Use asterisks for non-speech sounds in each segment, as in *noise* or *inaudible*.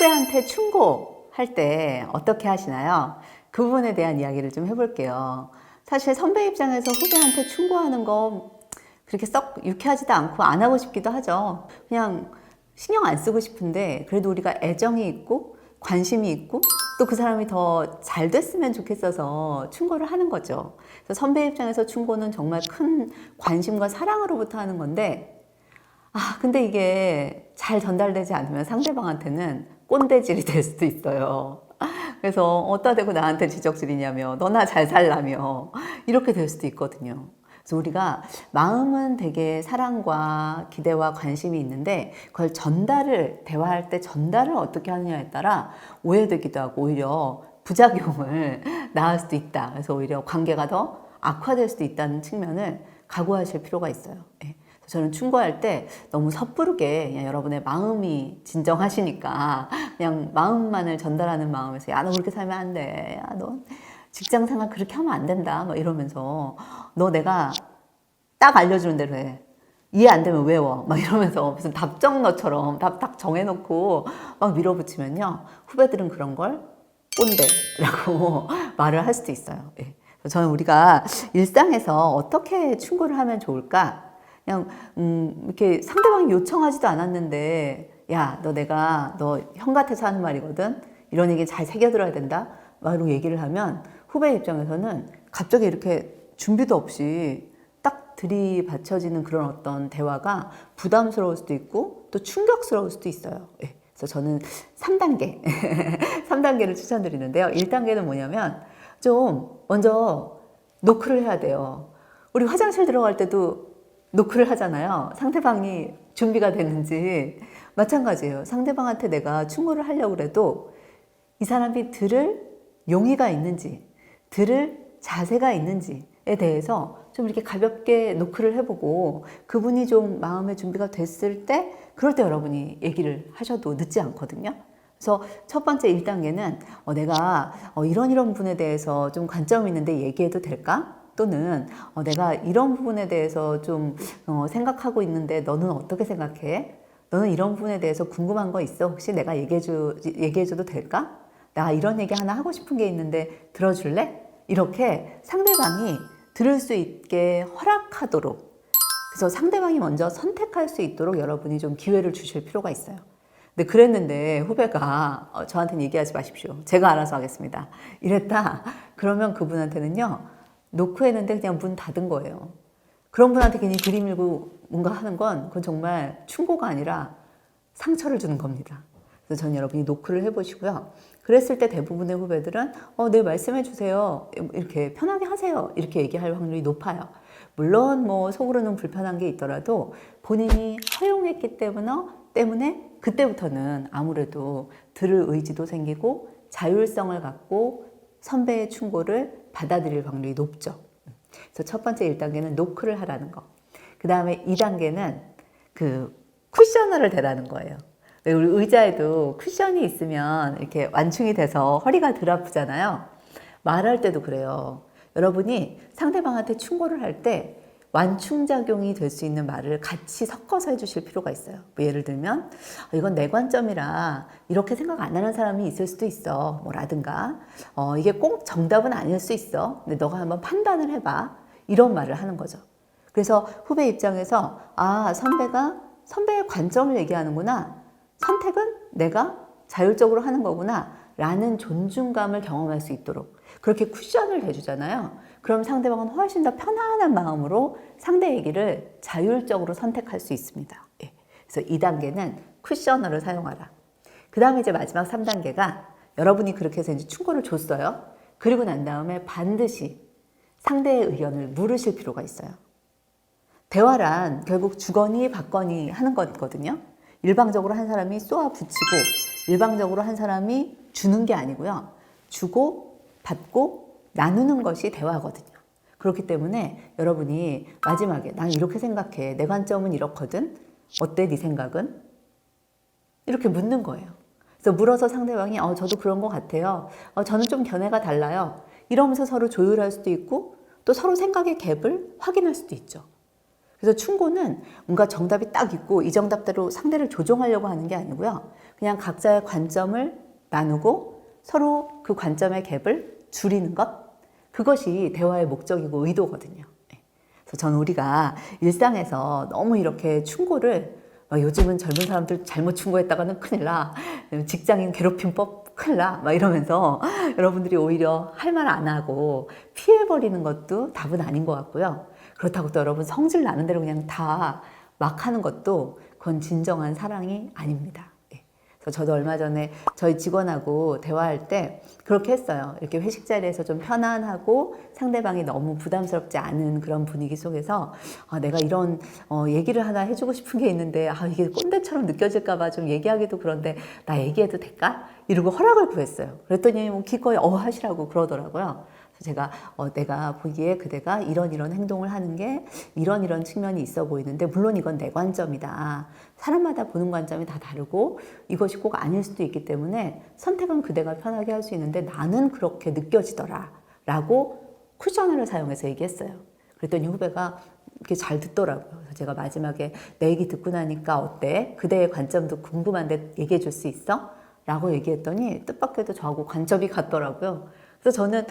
후배한테 충고할 때 어떻게 하시나요? 그 부분에 대한 이야기를 좀 해볼게요. 사실 선배 입장에서 후배한테 충고하는 거 그렇게 썩 유쾌하지도 않고 안 하고 싶기도 하죠. 그냥 신경 안 쓰고 싶은데 그래도 우리가 애정이 있고 관심이 있고 또 그 사람이 더 잘 됐으면 좋겠어서 충고를 하는 거죠. 그래서 선배 입장에서 충고는 정말 큰 관심과 사랑으로부터 하는 건데 아, 근데 이게 잘 전달되지 않으면 상대방한테는 꼰대질이 될 수도 있어요. 그래서 어따 대고 나한테 지적질이냐며, 너나 잘 살라며, 이렇게 될 수도 있거든요. 그래서 우리가 마음은 되게 사랑과 기대와 관심이 있는데 그걸 전달을, 대화할 때 전달을 어떻게 하느냐에 따라 오해되기도 하고 오히려 부작용을 *laughs* 낳을 수도 있다. 그래서 오히려 관계가 더 악화될 수도 있다는 측면을 각오하실 필요가 있어요. 예. 저는 충고할 때 너무 섣부르게 그냥 여러분의 마음이 진정하시니까 그냥 마음만을 전달하는 마음에서 야 너 그렇게 살면 안 돼. 야 너 직장 생활 그렇게 하면 안 된다. 막 이러면서 너 내가 딱 알려주는 대로 해. 이해 안 되면 외워. 막 이러면서 무슨 답정너처럼 답 딱 정해놓고 막 밀어붙이면요. 후배들은 그런 걸 꼰대라고 *laughs* 말을 할 수도 있어요. 예. 저는 우리가 일상에서 어떻게 충고를 하면 좋을까? 그냥 음, 이렇게 상대방이 요청하지도 않았는데 야 너 내가 너 형 같아서 하는 말이거든? 이런 얘기 잘 새겨들어야 된다? 막 이러고 얘기를 하면 후배 입장에서는 갑자기 이렇게 준비도 없이 딱 들이받쳐지는 그런 어떤 대화가 부담스러울 수도 있고 또 충격스러울 수도 있어요. 예. 그래서 저는 3단계 3단계를 *laughs* 추천드리는데요. 1단계는 뭐냐면 좀 먼저 노크를 해야 돼요. 우리 화장실 들어갈 때도 노크를 하잖아요. 상대방이 준비가 됐는지 마찬가지예요. 상대방한테 내가 충고를 하려고 그래도 이 사람이 들을 용의가 있는지, 들을 자세가 있는지에 대해서 좀 이렇게 가볍게 노크를 해보고 그분이 좀 마음의 준비가 됐을 때 그럴 때 여러분이 얘기를 하셔도 늦지 않거든요. 그래서 첫 번째 1단계는 어, 내가 어, 이런 이런 부분에 대해서 좀 관점이 있는데 얘기해도 될까? 또는 어, 내가 이런 부분에 대해서 좀 어, 생각하고 있는데 너는 어떻게 생각해? 너는 이런 부분에 대해서 궁금한 거 있어? 혹시 내가 얘기해줘, 얘기해줘도 될까? 나 이런 얘기 하나 하고 싶은 게 있는데 들어줄래? 이렇게 상대방이 들을 수 있게 허락하도록 그래서 상대방이 먼저 선택할 수 있도록 여러분이 좀 기회를 주실 필요가 있어요. 근데 그랬는데 후배가 어, 저한테는 얘기하지 마십시오. 제가 알아서 하겠습니다. 이랬다. 그러면 그분한테는요. 노크했는데 그냥 문 닫은 거예요. 그런 분한테 괜히 그림 밀고 뭔가 하는 건 그건 정말 충고가 아니라 상처를 주는 겁니다. 그래서 전 여러분이 노크를 해보시고요. 그랬을 때 대부분의 후배들은 어, 네 말씀해 주세요. 이렇게 편하게 하세요. 이렇게 얘기할 확률이 높아요. 물론 뭐 속으로는 불편한 게 있더라도 본인이 허용했기 때문에 때문에 그때부터는 아무래도 들을 의지도 생기고 자율성을 갖고 선배의 충고를 받아들일 확률이 높죠. 그래서 첫 번째 1단계는 노크를 하라는 거. 그 다음에 2단계는 그 쿠셔너를 대라는 거예요. 우리 의자에도 쿠션이 있으면 이렇게 완충이 돼서 허리가 덜 아프잖아요. 말할 때도 그래요. 여러분이 상대방한테 충고를 할 때 완충작용이 될 수 있는 말을 같이 섞어서 해주실 필요가 있어요. 뭐 예를 들면, 어, 이건 내 관점이라 이렇게 생각 안 하는 사람이 있을 수도 있어. 뭐라든가, 어, 이게 꼭 정답은 아닐 수 있어. 근데 너가 한번 판단을 해봐. 이런 말을 하는 거죠. 그래서 후배 입장에서, 아, 선배가 선배의 관점을 얘기하는구나. 선택은 내가 자율적으로 하는 거구나. 라는 존중감을 경험할 수 있도록 그렇게 쿠션을 대주잖아요. 그럼 상대방은 훨씬 더 편안한 마음으로 상대 얘기를 자율적으로 선택할 수 있습니다. 예. 그래서 2단계는 쿠셔너를 사용하라. 그 다음에 이제 마지막 3단계가 여러분이 그렇게 해서 이제 충고를 줬어요. 그리고 난 다음에 반드시 상대의 의견을 물으실 필요가 있어요. 대화란 결국 주거니 받거니 하는 거거든요. 일방적으로 한 사람이 쏘아 붙이고 일방적으로 한 사람이 주는 게 아니고요. 주고 받고 나누는 것이 대화거든요. 그렇기 때문에 여러분이 마지막에 난 이렇게 생각해. 내 관점은 이렇거든. 어때 네 생각은? 이렇게 묻는 거예요. 그래서 물어서 상대방이 어 저도 그런 것 같아요. 어 저는 좀 견해가 달라요. 이러면서 서로 조율할 수도 있고 또 서로 생각의 갭을 확인할 수도 있죠. 그래서 충고는 뭔가 정답이 딱 있고 이 정답대로 상대를 조종하려고 하는 게 아니고요. 그냥 각자의 관점을 나누고 서로 그 관점의 갭을 줄이는 것. 그것이 대화의 목적이고 의도거든요. 네. 그래서 저는 우리가 일상에서 너무 이렇게 충고를 막 요즘은 젊은 사람들 잘못 충고했다가는 큰일 나. 직장인 괴롭힘법 큰일 나. 막 이러면서 여러분들이 오히려 할 말 안 하고 피해버리는 것도 답은 아닌 것 같고요. 그렇다고 또 여러분 성질 나는 대로 그냥 다 막 하는 것도 그건 진정한 사랑이 아닙니다. 예. 그래서 저도 얼마 전에 저희 직원하고 대화할 때 그렇게 했어요. 이렇게 회식 자리에서 좀 편안하고 상대방이 너무 부담스럽지 않은 그런 분위기 속에서 아, 내가 이런 어, 얘기를 하나 해주고 싶은 게 있는데 아, 이게 꼰대처럼 느껴질까봐 좀 얘기하기도 그런데 나 얘기해도 될까? 이러고 허락을 구했어요. 그랬더니 뭐 기꺼이 어 하시라고 그러더라고요. 제가 어, 내가 보기에 그대가 이런 이런 행동을 하는 게 이런 이런 측면이 있어 보이는데 물론 이건 내 관점이다. 사람마다 보는 관점이 다 다르고 이것이 꼭 아닐 수도 있기 때문에 선택은 그대가 편하게 할 수 있는데 나는 그렇게 느껴지더라. 라고 쿠셔너를 사용해서 얘기했어요. 그랬더니 후배가 이렇게 잘 듣더라고요. 그래서 제가 마지막에 내 얘기 듣고 나니까 어때? 그대의 관점도 궁금한데 얘기해 줄 수 있어? 라고 얘기했더니 뜻밖에도 저하고 관점이 같더라고요. 그래서 저는 어,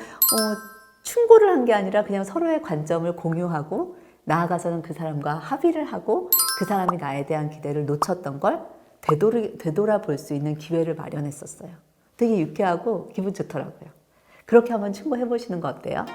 충고를 한 게 아니라 그냥 서로의 관점을 공유하고 나아가서는 그 사람과 합의를 하고 그 사람이 나에 대한 기대를 놓쳤던 걸 되돌이, 되돌아볼 수 있는 기회를 마련했었어요. 되게 유쾌하고 기분 좋더라고요. 그렇게 한번 충고해 보시는 거 어때요?